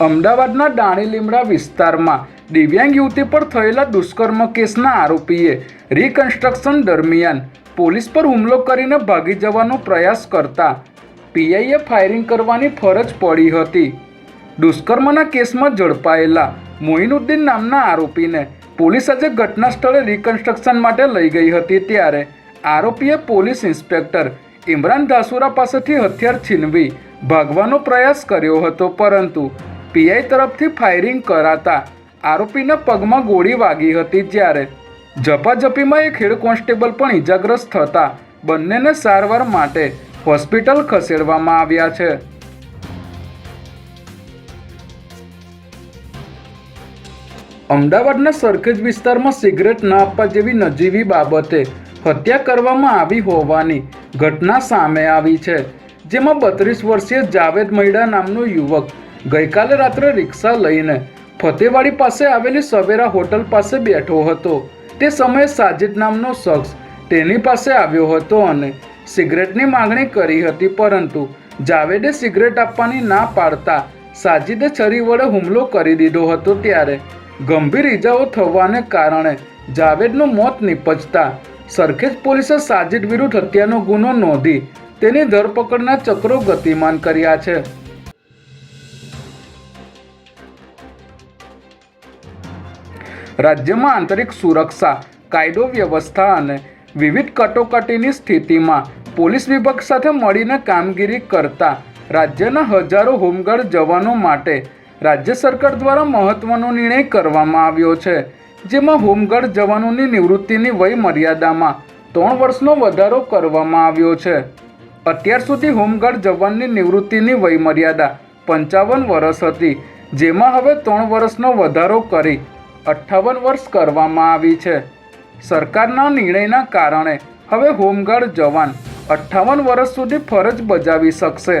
અમદાવાદના દાણી લીમડા વિસ્તારમાં દિવ્યાંગ યુવતી પર થયેલા દુષ્કર્મ કેસના આરોપીએ રિકન્સ્ટ્રક્શન દરમિયાન પોલીસ પર હુમલો કરીને ભાગી જવાનો પ્રયાસ કરતા પીઆઈએ ફાયરિંગ કરવાની ફરજ પડી હતી. દુષ્કર્મના કેસમાં ઝડપાયેલા મોઇનુદ્દીન નામના આરોપીને પોલીસ આજે ઘટના સ્થળે રિકન્સ્ટ્રક્શન માટે લઈ ગઈ હતી ત્યારે આરોપીએ પોલીસ ઇન્સ્પેક્ટર ઇમરાન ધાસુરા પાસેથી હથિયાર છીનવી ભાગવાનો પ્રયાસ કર્યો હતો પરંતુ પીઆઈ તરફથી ફાયરિંગ કરાતા આરોપીના પગમાં ગોળી વાગી હતી જ્યારે ઝપાઝપીમાં એક હેડ કોન્સ્ટેબલ પણ ઇજાગ્રસ્ત થતા બંનેને સારવાર માટે હોસ્પિટલ ખસેડવામાં આવ્યા છે. અમદાવાદના સરખેજ વિસ્તારમાં સિગરેટ ન આપવા જેવી નજીવી બાબતે હત્યા કરવામાં આવી હોવાની ઘટના સામે આવી છે, જેમાં બત્રીસ વર્ષીય જાવેદ મૈડા નામનો યુવક ગઈકાલે રાત્રે રિક્ષા લઈને ફતેવાડી પાસે આવેલી સવેરા હોટલ પાસે બેઠો હતો. તે સમયે સાજિદ નામનો શખ્સ તેની પાસે આવ્યો હતો અને સિગરેટની માંગણી કરી હતી, પરંતુ જાવેદે સિગરેટ આપવાની ના પાડતા સાજિદે છરી વડે હુમલો કરી દીધો હતો ત્યારે ગંભીર ઈજાઓ થવાને કારણે જાવેદનું મોત નિપજતા સરખેજ પોલીસે સાજિદ વિરુદ્ધ હત્યાનો ગુનો નોંધી તેની ધરપકડના ચક્રો ગતિમાન કર્યા છે. રાજ્યમાં આંતરિક સુરક્ષા, કાયદો, વ્યવસ્થા અને વિવિધ કટોકટીની સ્થિતિમાં પોલીસ વિભાગ સાથે મળીને કામગીરી કરતા રાજ્યના હજારો હોમગાર્ડ જવાનો માટે રાજ્ય સરકાર દ્વારા મહત્વનો નિર્ણય કરવામાં આવ્યો છે. જેમાં હોમગાર્ડ જવાનોની નિવૃત્તિની વય મર્યાદામાં ત્રણ વર્ષનો વધારો કરવામાં આવ્યો છે. અત્યાર સુધી હોમગાર્ડ જવાનની નિવૃત્તિની વય મર્યાદા પંચાવન વર્ષ હતી, જેમાં હવે ત્રણ વર્ષનો વધારો કરી અઠ્ઠાવન વર્ષ કરવામાં આવી છે. સરકારના નિર્ણયના કારણે હવે હોમગાર્ડ જવાન અઠ્ઠાવન વર્ષ સુધી ફરજ બજાવી શકશે.